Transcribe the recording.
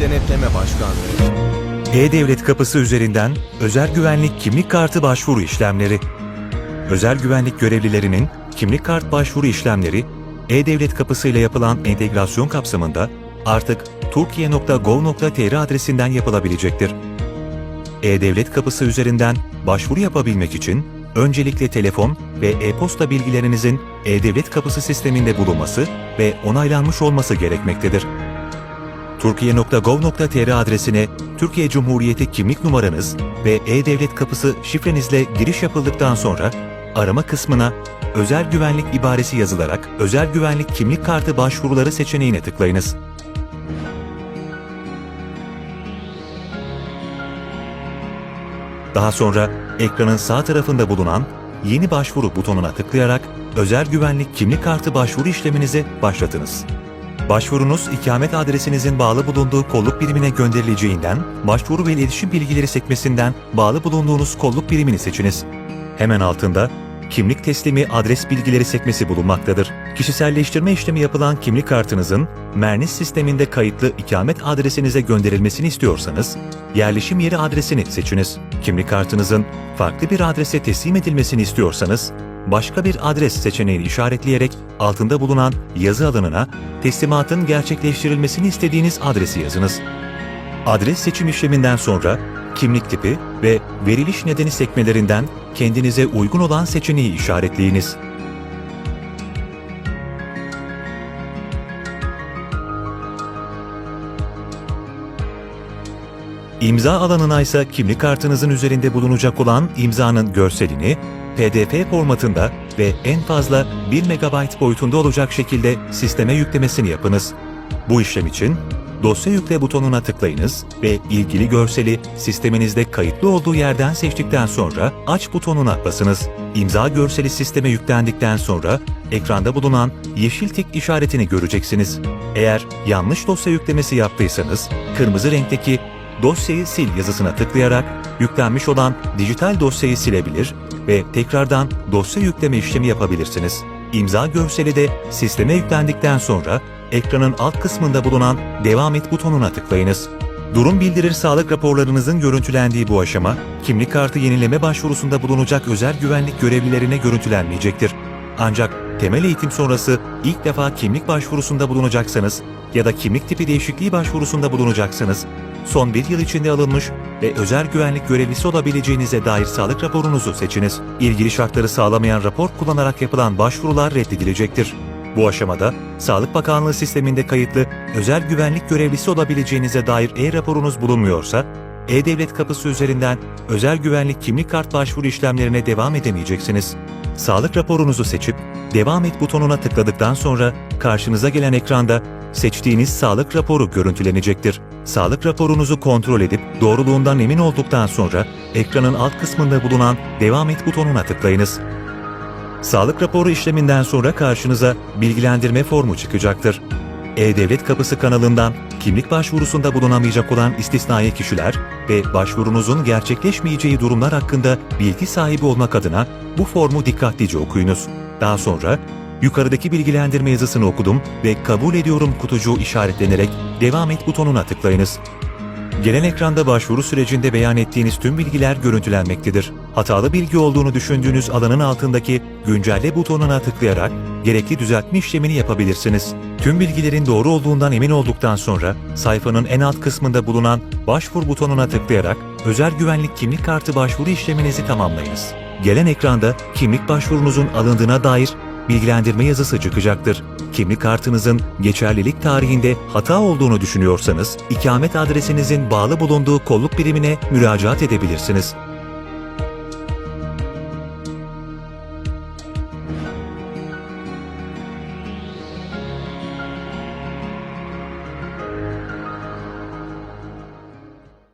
Denetleme Başkanlığı. E-Devlet kapısı üzerinden özel güvenlik kimlik kartı başvuru işlemleri. Özel güvenlik görevlilerinin kimlik kart başvuru işlemleri E-Devlet kapısı ile yapılan entegrasyon kapsamında artık turkiye.gov.tr adresinden yapılabilecektir. E-Devlet kapısı üzerinden başvuru yapabilmek için öncelikle telefon ve e-posta bilgilerinizin E-Devlet kapısı sisteminde bulunması ve onaylanmış olması gerekmektedir. Türkiye.gov.tr adresine Türkiye Cumhuriyeti kimlik numaranız ve E-Devlet kapısı şifrenizle giriş yapıldıktan sonra arama kısmına özel güvenlik ibaresi yazılarak özel güvenlik kimlik kartı başvuruları seçeneğine tıklayınız. Daha sonra ekranın sağ tarafında bulunan Yeni Başvuru butonuna tıklayarak özel güvenlik kimlik kartı başvuru işleminizi başlatınız. Başvurunuz ikamet adresinizin bağlı bulunduğu kolluk birimine gönderileceğinden, başvuru ve iletişim bilgileri sekmesinden bağlı bulunduğunuz kolluk birimini seçiniz. Hemen altında kimlik teslimi adres bilgileri sekmesi bulunmaktadır. Kişiselleştirme işlemi yapılan kimlik kartınızın Mernis sisteminde kayıtlı ikamet adresinize gönderilmesini istiyorsanız, yerleşim yeri adresini seçiniz. Kimlik kartınızın farklı bir adrese teslim edilmesini istiyorsanız, başka bir adres seçeneğini işaretleyerek altında bulunan yazı alanına teslimatın gerçekleştirilmesini istediğiniz adresi yazınız. Adres seçim işleminden sonra kimlik tipi ve veriliş nedeni sekmelerinden kendinize uygun olan seçeneği işaretleyiniz. İmza alanına ise kimlik kartınızın üzerinde bulunacak olan imzanın görselini PDF formatında ve en fazla 1 MB boyutunda olacak şekilde sisteme yüklemesini yapınız. Bu işlem için dosya yükle butonuna tıklayınız ve ilgili görseli sisteminizde kayıtlı olduğu yerden seçtikten sonra aç butonuna basınız. İmza görseli sisteme yüklendikten sonra ekranda bulunan yeşil tik işaretini göreceksiniz. Eğer yanlış dosya yüklemesi yaptıysanız kırmızı renkteki dosyayı sil yazısına tıklayarak yüklenmiş olan dijital dosyayı silebilir ve tekrardan dosya yükleme işlemi yapabilirsiniz. İmza görseli de sisteme yüklendikten sonra ekranın alt kısmında bulunan Devam et butonuna tıklayınız. Durum bildirir sağlık raporlarınızın görüntülendiği bu aşama, kimlik kartı yenileme başvurusunda bulunacak özel güvenlik görevlilerine görüntülenmeyecektir. Ancak temel eğitim sonrası ilk defa kimlik başvurusunda bulunacaksanız ya da kimlik tipi değişikliği başvurusunda bulunacaksanız, son bir yıl içinde alınmış ve özel güvenlik görevlisi olabileceğinize dair sağlık raporunuzu seçiniz. İlgili şartları sağlamayan rapor kullanarak yapılan başvurular reddedilecektir. Bu aşamada Sağlık Bakanlığı sisteminde kayıtlı özel güvenlik görevlisi olabileceğinize dair e-raporunuz bulunmuyorsa, E-Devlet kapısı üzerinden özel güvenlik kimlik kart başvuru işlemlerine devam edemeyeceksiniz. Sağlık raporunuzu seçip Devam et butonuna tıkladıktan sonra karşınıza gelen ekranda seçtiğiniz sağlık raporu görüntülenecektir. Sağlık raporunuzu kontrol edip doğruluğundan emin olduktan sonra ekranın alt kısmında bulunan Devam et butonuna tıklayınız. Sağlık raporu işleminden sonra karşınıza bilgilendirme formu çıkacaktır. E-Devlet Kapısı kanalından kimlik başvurusunda bulunamayacak olan istisnai kişiler ve başvurunuzun gerçekleşmeyeceği durumlar hakkında bilgi sahibi olmak adına bu formu dikkatlice okuyunuz. Daha sonra yukarıdaki bilgilendirme yazısını okudum ve kabul ediyorum kutucuğu işaretlenerek devam et butonuna tıklayınız. Gelen ekranda başvuru sürecinde beyan ettiğiniz tüm bilgiler görüntülenmektedir. Hatalı bilgi olduğunu düşündüğünüz alanın altındaki güncelle butonuna tıklayarak gerekli düzeltme işlemini yapabilirsiniz. Tüm bilgilerin doğru olduğundan emin olduktan sonra sayfanın en alt kısmında bulunan başvur butonuna tıklayarak özel güvenlik kimlik kartı başvuru işleminizi tamamlayınız. Gelen ekranda kimlik başvurunuzun alındığına dair bilgilendirme yazısı çıkacaktır. Kimlik kartınızın geçerlilik tarihinde hata olduğunu düşünüyorsanız, ikamet adresinizin bağlı bulunduğu kolluk birimine müracaat edebilirsiniz.